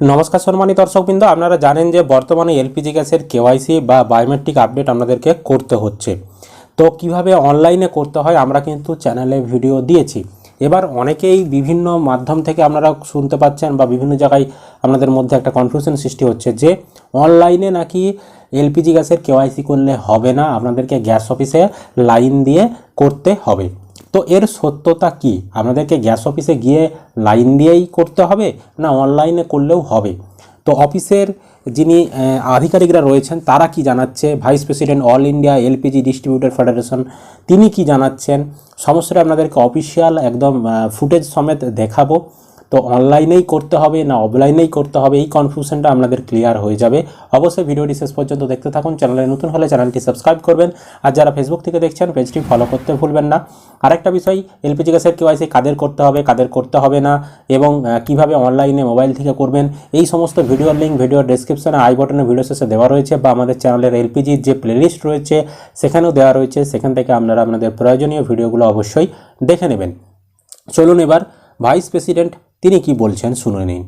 নমস্কার সম্মানিত দর্শকবৃন্দ, আপনারা জানেন যে বর্তমানে এলপিজি গ্যাসের কেওয়াইসি বা বায়োমেট্রিক আপডেট আপনাদেরকে করতে হচ্ছে। তো কীভাবে অনলাইনে করতে হয় আমরা কিন্তু চ্যানেলে ভিডিও দিয়েছি। এবার অনেকেই বিভিন্ন মাধ্যম থেকে আপনারা শুনতে পাচ্ছেন বা বিভিন্ন জায়গায় আপনাদের মধ্যে একটা কনফিউশন সৃষ্টি হচ্ছে যে অনলাইনে নাকি এলপিজি গ্যাসের কেওয়াইসি করলে হবে না, আপনাদেরকে গ্যাস অফিসে লাইন দিয়ে করতে হবে। তো এর সত্যতা কি? আপনাদেরকে গ্যাস অফিসে গিয়ে লাইন দিয়েই করতে হবে না অনলাইনে করলেও হবে? তো অফিসের যিনি আধিকারিকরা রয়েছেন, তারা কি জানাচ্ছে? Vice president all India LPG distributor federation তিনি কি জানাচ্ছেন? সমস্যাটা আপনাদেরকে অফিসিয়াল একদম ফুটেজ সমেত দেখাবো। তো অনলাইনেই করতে হবে না অফলাইনেই করতে হবে? এই কনফিউশনটা আপনাদের ক্লিয়ার হয়ে যাবে। অবশ্যই ভিডিওটি শেষ পর্যন্ত দেখতে থাকুন। চ্যানেলে নতুন হলে চ্যানেলটি সাবস্ক্রাইব করবেন। আর যারা ফেসবুক থেকে দেখছেন পেজটি ফলো করতে ভুলবেন না। আরেকটা বিষয়, এলপিজি গ্যাসের কেওয়াইসি কাদের করতে হবে, কাদের করতে হবে না? এবং কীভাবে অনলাইনে মোবাইল থেকে করবেন? এই সমস্ত ভিডিওর লিঙ্ক ভিডিওর ডেসক্রিপশনে আই বটনে ভিডিও শেষে দেওয়া রয়েছে বা আমাদের চ্যানেলের এলপিজির যে প্লেলিস্ট রয়েছে, সেখানেও দেওয়া রয়েছে। সেখান থেকে আপনারা আপনাদের প্রয়োজনীয় ভিডিওগুলো অবশ্যই দেখে নেবেন। চলুন এবার ভাইস প্রেসিডেন্ট তিনি কি বলছেন শুনে নিন।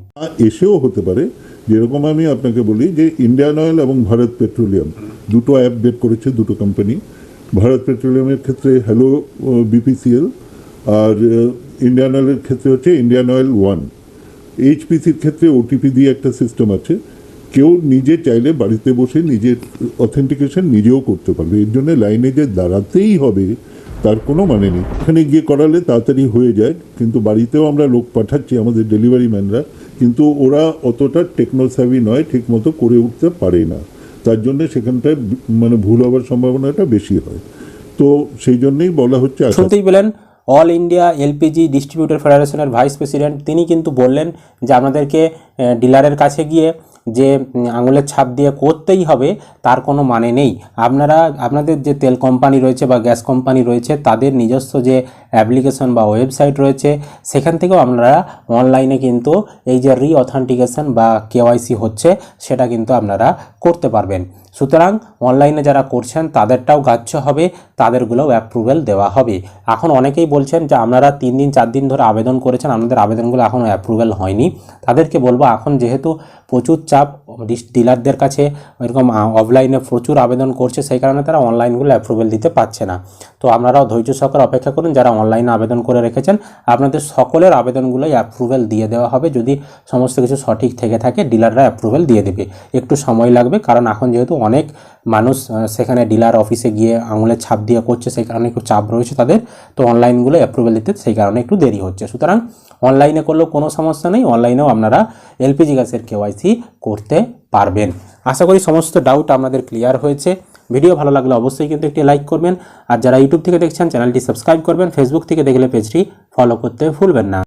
এসেও হতে পারে, যেরকম আমি আপনাকে বলি যে ইন্ডিয়ান অয়েল এবং ভারত পেট্রোলিয়াম দুটো অ্যাপ বের করেছে দুটো কোম্পানি। ভারত পেট্রোলিয়ামের ক্ষেত্রে হ্যালো বিপিসিএল আর ইন্ডিয়ান অয়েলের ক্ষেত্রে হচ্ছে ইন্ডিয়ান অয়েল ওয়ান। এইচপিসির ক্ষেত্রে ওটিপি দিয়ে একটা সিস্টেম আছে, কেউ নিজে চাইলে বাড়িতে বসে নিজের অথেন্টিকেশন নিজেও করতে পারবে। এর জন্য লাইনে যে দাঁড়াতেই হবে তার কোনো মানে নেই। এখানে গিয়ে করালে তাড়াতাড়ি হয়ে যায়, কিন্তু বাড়িতেও আমরা লোক পাঠাচ্ছি, আমাদের ডেলিভারি ম্যানরা কিন্তু ওরা অতটা টেকনোস্যাভি নয়, ঠিকমতো করে উঠতে পারে না। তার জন্য সেখানটায় মানে ভুল হওয়ার সম্ভাবনাটা বেশি হয়। তো সেই জন্যই বলা হচ্ছে শুনতেই পেলেন অল ইন্ডিয়া এলপিজি ডিস্ট্রিবিউটর ফেডারেশনের ভাইস প্রেসিডেন্ট তিনি কিন্তু বললেন যে, আমাদেরকে ডিলারের কাছে গিয়ে যে আঙুলের ছাপ দিয়ে করতেই হবে, তার কোনো মানে নেই। আপনারা, আপনাদের যে তেল কোম্পানি রয়েছে বা গ্যাস কোম্পানি রয়েছে, তাদের নিজস্ব যে অ্যাপ্লিকেশন বা ওয়েবসাইট রয়েছে, সেখান থেকেও আপনারা অনলাইনে কিন্তু এই যে রি অথেন্টিকেশন বা কেওয়াইসি হচ্ছে, সেটা কিন্তু আপনারা করতে পারবেন। সুতরাং অনলাইনে যারা করছেন, তাদেরটাও গ্রাহ্য হবে, তাদেরগুলোও অ্যাপ্রুভেল দেওয়া হবে। এখন অনেকেই বলছেন যে, আপনারা তিন দিন, চার দিন ধরে আবেদন করেছেন আপনাদের আবেদনগুলো এখনও অ্যাপ্রুভেল হয়নি। তাদেরকে বলব, এখন যেহেতু প্রচুর চাপ ডিলারদের কাছে এরকম অফলাইনে প্রচুর আবেদন করছে, সেই কারণে তারা অনলাইনগুলো অ্যাপ্রুভেল দিতে পারছে না। তো আপনারাও ধৈর্য সহকারে অপেক্ষা করুন, যারা অনলাইনে আবেদন করে রেখেছেন, আপনাদের সকলের আবেদনগুলোই অ্যাপ্রুভেল দিয়ে দেওয়া হবে। যদি সমস্ত কিছু সঠিক থেকে থাকে ডিলাররা অ্যাপ্রুভেল দিয়ে দেবে। একটু সময় লাগবে, কারণ এখন যেহেতু অনেক মানুষ সেখানে ডিলার অফিসে গিয়ে আঙুলের ছাপ দিয়ে করছে, সেই কারণে একটু চাপ রয়েছে তাদের। তো অনলাইনগুলো অ্যাপ্রুভেল দিতে সেই কারণে একটু দেরি হচ্ছে। সুতরাং অনলাইনে করলেও কোনো সমস্যা নেই অনলাইনেও আপনারা এলপিজি গ্যাসের কেওয়াইসি করতে পারবেন। আশা করি সমস্ত ডাউট আপনাদের ক্লিয়ার হয়েছে। ভিডিও ভালো লাগলে অবশ্যই কিন্তু একটি লাইক করবেন। আর যারা ইউটিউব থেকে দেখছেন চ্যানেলটি সাবস্ক্রাইব করবেন। ফেসবুক থেকে দেখলে পেজটি ফলো করতে ভুলবেন না।